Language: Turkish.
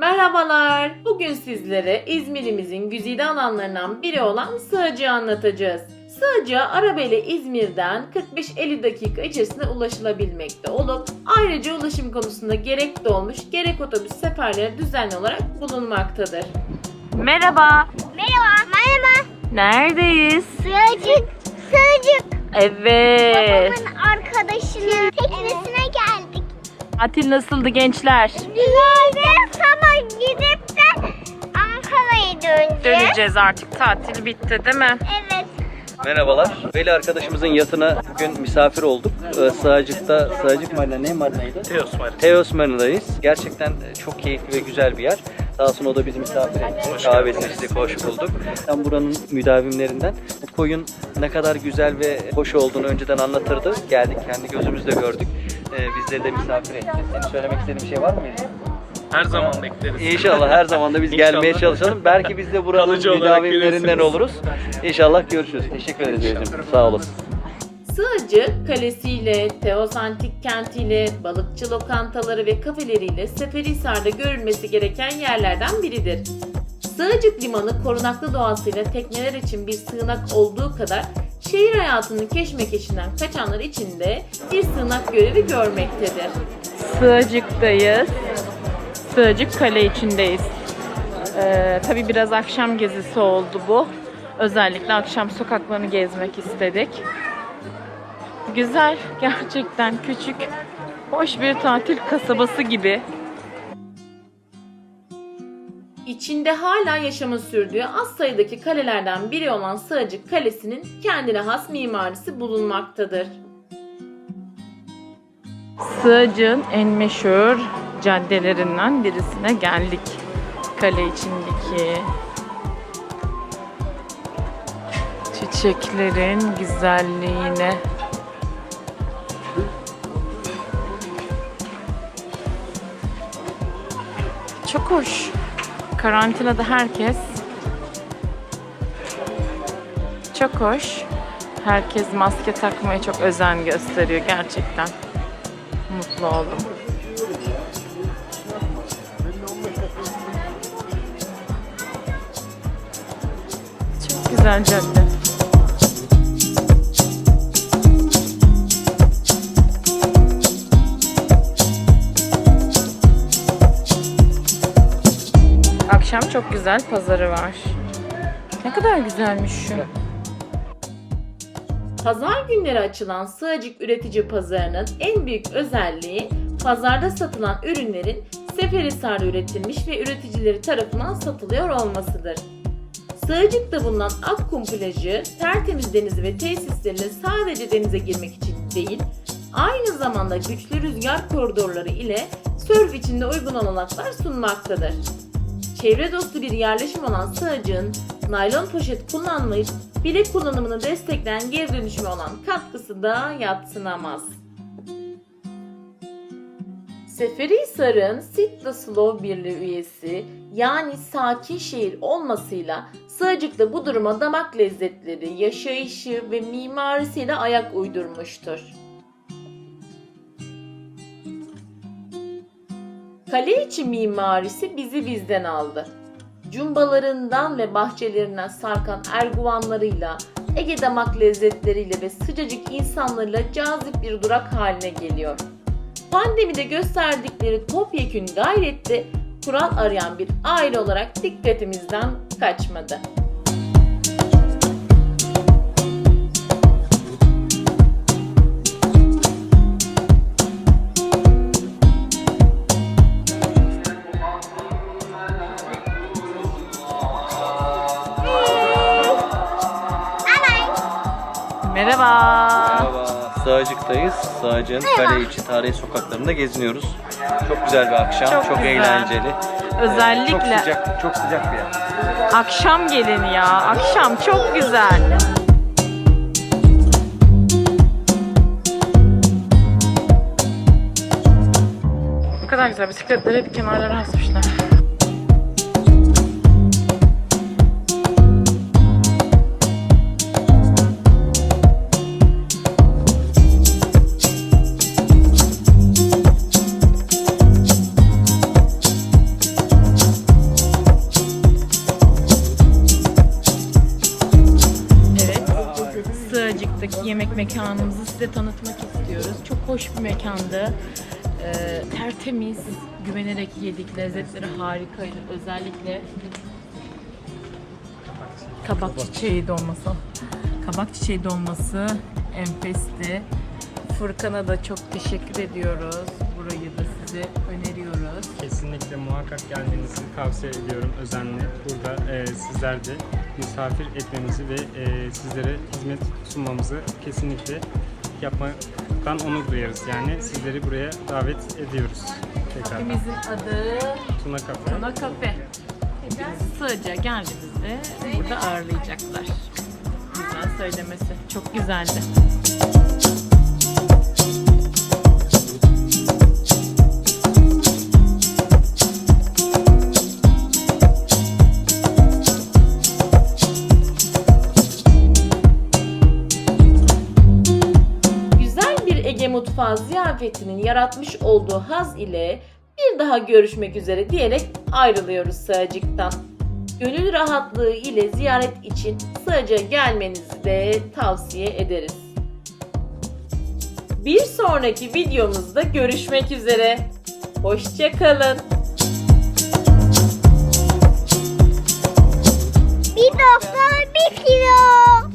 Merhabalar. Bugün sizlere İzmir'imizin güzide alanlarından biri olan Sığacı'yı anlatacağız. Sığacığa arabayla İzmir'den 45-50 dakika içerisinde ulaşılabilmekte olup ayrıca ulaşım konusunda gerek dolmuş gerek otobüs seferleri düzenli olarak bulunmaktadır. Merhaba. Merhaba. Merhaba. Neredeyiz? Sığacık. Sığacık. Evet. Babamın arkadaşının teknesine geldik. Tatil nasıldı gençler? Güzeldi. Gidip de Ankara'ya döneceğiz. Döneceğiz artık. Tatil bitti değil mi? Evet. Merhabalar. Veli arkadaşımızın yatına bugün misafir olduk. Ee, Sığacık'ta, Sığacık Marina ne marinaydı? Teos var. Teos Marina'dayız. Gerçekten e, çok keyifli ve güzel bir yer. Sağ olsun o da bizi misafir etti. Kahvesini içtik, hoş bulduk. Ben buranın müdavimlerinden bu koyun ne kadar güzel ve hoş olduğunu önceden anlatırdı. Geldik, kendi gözümüzle gördük. Ee, bizleri de misafir etti. Senin söylemek istediğin bir şey var mı? Her zaman bekleriz. İnşallah her zaman da biz İnşallah. gelmeye çalışalım. Belki biz de buranın Kalıcı olarak müdavimlerinden gelirsiniz. oluruz. İnşallah görüşürüz. Teşekkür ederiz. Melih'ciğim. Sağ olasın. Sığacı kalesiyle, Teos Antik kentiyle, balıkçı lokantaları ve kafeleriyle Seferihisar'da görülmesi gereken yerlerden biridir. Sığacık Limanı korunaklı doğasıyla tekneler için bir sığınak olduğu kadar şehir hayatının keşmekeşinden kaçanlar için de bir sığınak görevi görmektedir. Sığacık'tayız. Sığacık Kale içindeyiz. Ee, tabii biraz akşam gezisi oldu bu. Özellikle akşam sokaklarını gezmek istedik. Güzel, gerçekten küçük, hoş bir tatil kasabası gibi. İçinde hala yaşamın sürdüğü az sayıdaki kalelerden biri olan Sığacık Kalesi'nin kendine has mimarisi bulunmaktadır. Sığacık'ın en meşhur caddelerinden birisine geldik. Kale içindeki çiçeklerin güzelliğine. Çok hoş. Karantinada herkes çok hoş. Herkes maske takmaya çok özen gösteriyor gerçekten. Mutlu oldum. Güzel cadde. Akşam çok güzel pazarı var. Ne kadar güzelmiş şu. Pazar günleri açılan Sığacık Üretici Pazarı'nın en büyük özelliği pazarda satılan ürünlerin Seferihisar'da üretilmiş ve üreticileri tarafından satılıyor olmasıdır. Sığacık'ta bulunan Akkum plajı tertemiz denizi ve tesislerine sadece denize girmek için değil, aynı zamanda güçlü rüzgar koridorları ile sörf için de uygun olanaklar sunmaktadır. Çevre dostu bir yerleşim olan Sığacık'ın naylon poşet kullanmayıp bilek kullanımını destekleyen geri dönüşüme olan katkısı da yatsınamaz. Seferihisar'ın Sit the Slow Birliği üyesi yani sakin şehir olmasıyla Sığacık da bu duruma damak lezzetleri, yaşayışı ve mimarisiyle ayak uydurmuştur. Kale içi mimarisi bizi bizden aldı. Cumbalarından ve bahçelerinden sarkan erguvanlarıyla, Ege damak lezzetleriyle ve sıcacık insanlarıyla cazip bir durak haline geliyor. Pandemide gösterdikleri topyekün gayrette kural arayan bir aile olarak dikkatimizden kaçmadı. Merhaba. Merhaba. Sığacık'tayız. Sığacık'ın kale içi tarihi sokaklarında geziniyoruz. Çok güzel bir akşam. Çok Çok, güzel. eğlenceli. Ee, Özellikle çok sıcak, çok sıcak bir yer. akşam gelin ya. Akşam çok güzel. Ne kadar güzel bisikletleri hep kenarlara asmışlar. Mekanımızı size tanıtmak istiyoruz. Çok hoş bir mekandı. Ee, tertemiz, güvenerek yedik. Lezzetleri harikaydı. Özellikle kabak çiçeği dolması. Kabak çiçeği dolması enfesti. Furkan'a da çok teşekkür ediyoruz. Burayı da size öneriyoruz. Kesinlikle muhakkak gelmenizi tavsiye ediyorum özenle. Burada e, sizler de misafir etmemizi ve e, sizlere hizmet sunmamızı kesinlikle yapmaktan onur duyarız. Yani sizleri buraya davet ediyoruz. Tekrar. Kafemizin adı Tuna Kafe. Tuna Kafe. Hepinizi sığaca geldiğinizde burada ağırlayacaklar. Güzel söylemesi. Çok güzeldi. Mutfağı ziyafetinin yaratmış olduğu haz ile bir daha görüşmek üzere diyerek ayrılıyoruz Sığacık'tan. Gönül rahatlığı ile ziyaret için Sığacık'a gelmenizi de tavsiye ederiz. Bir sonraki videomuzda görüşmek üzere. Hoşçakalın. Bir doktor bir kilo.